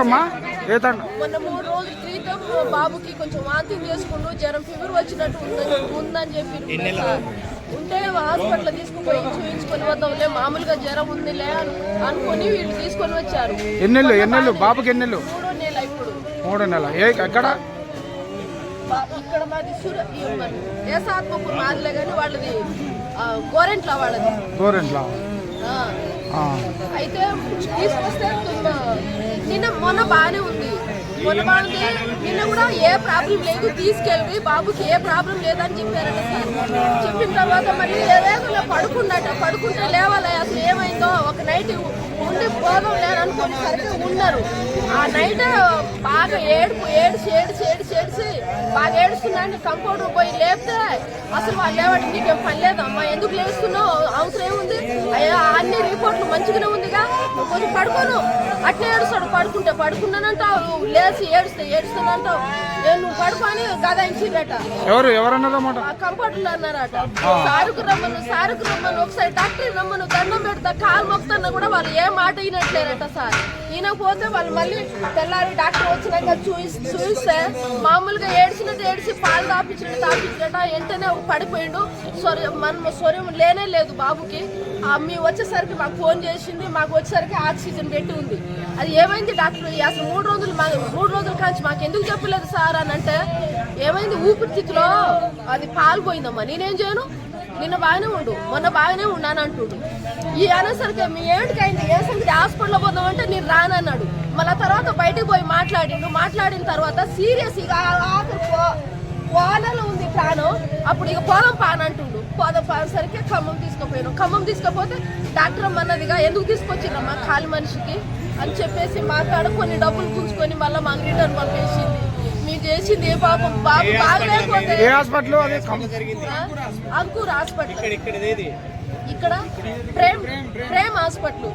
ఏ మొన్న మూడు రోజుల క్రితం బాబుకి కొంచెం వాంతింగ్ చేసుకుంటూ జ్వరం ఫీవర్ వచ్చినట్టు ఉందని ఉందని చెప్పి. ఉంటే హాస్పిటల్ తీసుకుపోయి చూపించుకొని వద్దాంలే మామూలుగా జ్వరం ఉందిలే అను- అనుకొని వీళ్ళు తీసుకొని వచ్చారు. ఎన్నెళ్ళు ఎన్నెళ్ళు బాబుకి ఎన్నెళ్ళు మూడో నెల ఇప్పుడు. మూడు నెల. ఏ ఎక్కడ? ఇక్కడ మాది సుర దేశాత్మకు మాదిలే కానీ వాళ్ళది ఆ, గోరెంట్ల వాళ్ళది. గోరెంట్ల. అయితే తీసుకొస్తే నిన్న మొన్న బాగానే ఉంది. మొన్న బాగుంది. నిన్న కూడా ఏ ప్రాబ్లం లేదు. తీసుకెళ్ళి బాబుకి ఏ ప్రాబ్లం లేదని చెప్పారట సార్. చెప్పిన తర్వాత మళ్ళీ ఏదో పడుకున్నట పడుకుంటే లేవాలి. అసలు ఏమైందో ఒక నైట్ ఉండి పోదాం లేదనుకొని సరిగ్గా ఉన్నారు. ఆ నైట్ బాగా ఏడుపు ఏడిచి ఏడిచి ఏడిచి ఏడిచి బాగా ఏడుస్తున్నాను. కంపౌండర్ పోయి లేపితే అసలు వాళ్ళు లేవండి నీకేం పని లేదమ్మా. ఎందుకు లేస్తున్నావు? అవసరం ఏముంది? రిపోర్ట్లు మంచిగానే ఉందిగా. కొంచెం పడుకోను. అట్లే ఏడుస్తాడు పడుకుంటే పడుకున్నానంటావు. లేచి ఏడుస్తే ఏడుస్తానంటావు. నేను నువ్వు పడుకొని గదాయించిరట ఎవరు? కంపౌండర్లు అన్నారట. సారుకు రమ్మను సారుకు రమ్మను ఒకసారి డాక్టర్ రమ్మను దండం పెడతా కాలు మొక్కుతున్నా కూడా వాళ్ళు ఏ మాట వినట్లేరట సార్. ఈయనకపోతే వాళ్ళు మళ్ళీ తెల్లారి డాక్టర్ వచ్చినాక చూసి చూస్తే మామూలుగా ఏడ్చినట్టు ఏడిచి పాలు తాపించినట్టు తాపించినట్ట వెంటనే పడిపోయిండు. స్వరం మన స్వరం లేనే లేదు బాబుకి. మీ వచ్చేసరికి మాకు ఫోన్ చేసింది మాకు వచ్చేసరికి ఆక్సిజన్ పెట్టి ఉంది. అది ఏమైంది డాక్టర్? అసలు మూడు రోజులు మా మూడు రోజుల కాంచి మాకు ఎందుకు చెప్పలేదు సార్ అని అంటే ఏమైంది? ఊపిరితిత్తులో అది పాల్పోయిందమ్మా. నేనేం చేయను? నిన్న బాగానే ఉండు. మొన్న బాగానే ఉన్నాను అంటుండు. ఈ అనేసరికి మీ ఏమిటికైంది ఏ సంగతి? హాస్పిటల్లో పోదామంటే నేను రానన్నాడు. మళ్ళీ తర్వాత బయటకు పోయి మాట్లాడిండు. మాట్లాడిన తర్వాత సీరియస్ ఇక ఆఖరి ఉంది అప్పుడు ఇక పోదాం పాన అంటుండు. పోదాం పానేసరికి ఖమ్మం తీసుకుపోయాను. ఖమ్మం తీసుకపోతే డాక్టర్ అన్నదిగా ఎందుకు తీసుకొచ్చిరమ్మా ఖాళీ మనిషికి? అని చెప్పేసి మాట్లాడ కొన్ని డబ్బులు గుంజుకొని మళ్ళీ మాకు రిటర్న్ పంపేసింది. మీరు చేసింది ఏ పాపం? బాబు బాగలేకపోతే ఏ హాస్పిటల్ అది? కమ్- అంకూర్ హాస్పిటల్. ఇక్కడ ఇక్కడ ఇదేది ఇక్కడ ప్రేమ్ ప్రేమ్ హాస్పిటల్.